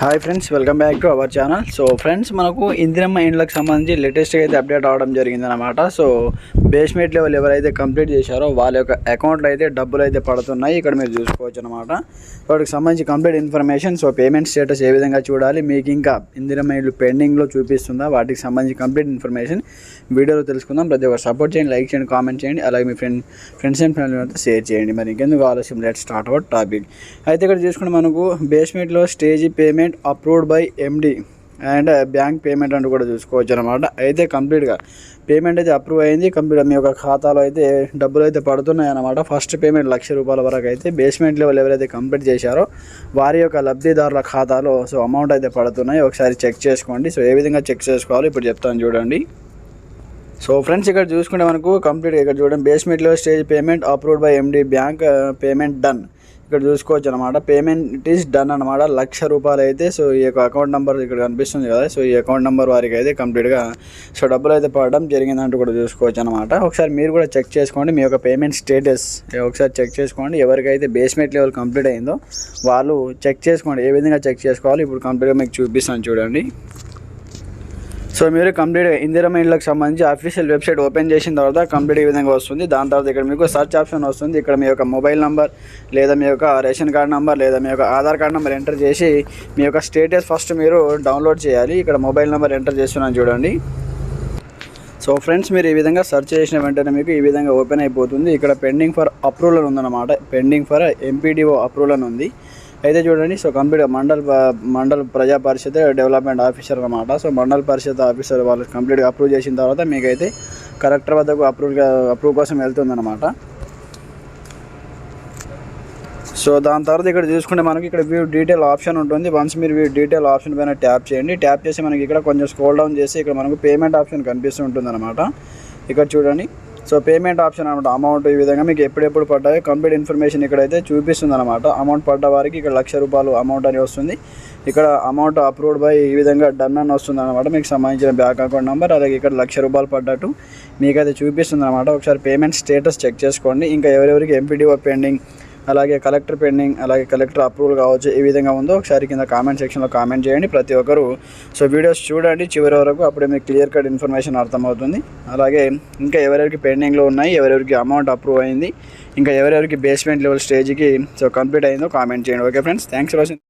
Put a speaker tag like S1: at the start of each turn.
S1: Hi friends welcome back to our channel so friends మనకు ఇందిరమ్మ ఇండ్లకు సంబంధించి లేటెస్ట్గా అయితే అప్డేట్ అవడం జరిగిందనమాట సో బేస్మెంట్ లెవెల్ ఎవరైతే కంప్లీట్ చేశారో వాళ్ళ యొక్క అకౌంట్లో అయితే డబ్బులు అయితే పడుతున్నాయి. ఇక్కడ మీరు చూసుకోవచ్చు అనమాట వాటికి సంబంధించి complete information so payment status ఏ విధంగా చూడాలి మీకు ఇంకా ఇందిరమ్మ ఇండ్లు పెండింగ్లో చూపిస్తుందా వాటికి సంబంధించి కంప్లీట్ ఇన్ఫర్మేషన్ వీడియోలో తెలుసుకుందాం. ప్రతి ఒక్కరు సపోర్ట్ చేయండి లైక్ చేయండి కామెంట్ చేయండి అలాగే మీ ఫ్రెండ్ ఫ్రెండ్స్ అండ్ ఫ్యామిలీ అంతా షేర్ చేయండి. మరి ఇంకెందుకు ఆలోచన లెట్ స్టార్ట్ అవర్ టాపిక్ అయితే ఇక్కడ చూసుకుంటే మనకు బేస్మెంట్లో stage payment approved by MD and bank payment అంటూ కూడా చూసుకోవచ్చు అనమాట అయితే కంప్లీట్గా పేమెంట్ అయితే అప్రూవ్ అయింది. కంప్లీట్ మీ యొక్క ఖాతాలో అయితే డబ్బులు అయితే పడుతున్నాయి అనమాట ఫస్ట్ పేమెంట్ లక్ష రూపాయల వరకు అయితే బేస్మెంట్ లెవెల్ ఎవరైతే కంప్లీట్ చేశారో వారి యొక్క లబ్ధిదారుల ఖాతాలో సో అమౌంట్ అయితే పడుతున్నాయి. ఒకసారి చెక్ చేసుకోండి. సో ఏ విధంగా చెక్ చేసుకోవాలి ఇప్పుడు చెప్తాను చూడండి. సో ఫ్రెండ్స్ ఇక్కడ చూసుకుంటే మనకు కంప్లీట్ ఇక్కడ చూడండి. బేస్మెంట్లో stage payment approved by MD bank payment done ఇక్కడ చూసుకోవచ్చు అనమాట పేమెంట్ ఈజ్ డన్ అనమాట లక్ష రూపాయలు అయితే సో ఈ యొక్క అకౌంట్ నెంబర్ ఇక్కడ కనిపిస్తుంది కదా. సో ఈ అకౌంట్ నెంబర్ వారికి అయితే కంప్లీట్గా సో డబ్బులు అయితే పడడం జరిగిందంటూ కూడా చూసుకోవచ్చు అనమాట ఒకసారి మీరు కూడా చెక్ చేసుకోండి మీ యొక్క పేమెంట్ స్టేటస్ ఒకసారి చెక్ చేసుకోండి. ఎవరికైతే బేస్మెంట్ లెవెల్ కంప్లీట్ అయిందో వాళ్ళు చెక్ చేసుకోండి. ఏ విధంగా చెక్ చేసుకోవాలి ఇప్పుడు కంప్లీట్గా మీకు చూపిస్తాను చూడండి. సో మీరు కంప్లీట్ ఇందిరా మైండ్లకు సంబంధించి అఫీషియల్ వెబ్సైట్ ఓపెన్ చేసిన తర్వాత కంప్లీట్ ఈ విధంగా వస్తుంది. దాని తర్వాత ఇక్కడ మీకు సర్చ్ ఆప్షన్ వస్తుంది. ఇక్కడ మీ యొక్క మొబైల్ నెంబర్ లేదా మీ యొక్క రేషన్ కార్డ్ నెంబర్ లేదా మీ యొక్క ఆధార్ కార్డ్ నెంబర్ ఎంటర్ చేసి మీ యొక్క స్టేటస్ ఫస్ట్ మీరు డౌన్లోడ్ చేయాలి. ఇక్కడ మొబైల్ నెంబర్ ఎంటర్ చేస్తున్నాను చూడండి. సో ఫ్రెండ్స్ మీరు ఈ విధంగా సెర్చ్ చేసిన వెంటనే మీకు ఈ విధంగా ఓపెన్ అయిపోతుంది. ఇక్కడ పెండింగ్ ఫర్ అప్రూవల్ ఉందన్నమాట. పెండింగ్ ఫర్ ఎంపీడీఓ అప్రూవల్ అని ఉంది. అయితే చూడండి so complete Mandal Mandal Praja Parishad development officer అనమాట సో మండల్ పరిషత్ ఆఫీసర్ వాళ్ళు కంప్లీట్గా అప్రూవ్ చేసిన తర్వాత మీకైతే కలెక్టర్ వద్దకు అప్రూవ్ అప్రూవ్ కోసం వెళ్తుందన్నమాట సో దాని తర్వాత ఇక్కడ చూసుకుంటే మనకి ఇక్కడ వ్యూ డీటెయిల్ ఆప్షన్ ఉంటుంది. వన్స్ మీరు వ్యూ డీటెయిల్ ఆప్షన్ పైన ట్యాప్ చేయండి. ట్యాప్ చేసి మనకి ఇక్కడ కొంచెం స్క్రోల్ డౌన్ చేసి ఇక్కడ మనకు పేమెంట్ ఆప్షన్ కనిపిస్తూ ఉంటుంది అనమాట ఇక్కడ చూడండి. సో పేమెంట్ ఆప్షన్ అనమాట అమౌంట్ ఈ విధంగా మీకు ఎప్పుడెప్పుడు పడ్డాయో కంప్లీట్ ఇన్ఫర్మేషన్ ఇక్కడైతే చూపిస్తుంది అనమాట అమౌంట్ పడ్డ వారికి ఇక్కడ లక్ష రూపాయలు అమౌంట్ అని వస్తుంది. ఇక్కడ అమౌంట్ అప్రూవ్డ్ బై ఈ విధంగా డన్ అని వస్తుంది అనమాట మీకు సంబంధించిన బ్యాంక్ అకౌంట్ నెంబర్ అలాగే ఇక్కడ లక్ష రూపాయలు పడ్డట్టు మీకైతే చూపిస్తుంది అనమాట ఒకసారి పేమెంట్ స్టేటస్ చెక్ చేసుకోండి. ఇంకా ఎవరెవరికి ఎంపీడీఓ పెండింగ్ అలాగే కలెక్టర్ పెండింగ్ అలాగే కలెక్టర్ అప్రూవల్ కావచ్చు ఏ విధంగా ఉందో ఒకసారి కింద కామెంట్ సెక్షన్లో కామెంట్ చేయండి ప్రతి ఒక్కరు. సో వీడియోస్ చూడండి చివరి వరకు అప్పుడే మీకు క్లియర్ కట్ ఇన్ఫర్మేషన్ అర్థమవుతుంది. అలాగే ఇంకా ఎవరెవరికి పెండింగ్లో ఉన్నాయి ఎవరెవరికి అమౌంట్ అప్రూవ్ అయింది ఇంకా ఎవరెవరికి బేస్మెంట్ లెవెల్ స్టేజ్కి సో కంప్లీట్ అయిందో కామెంట్ చేయండి. Okay friends thanks for watching.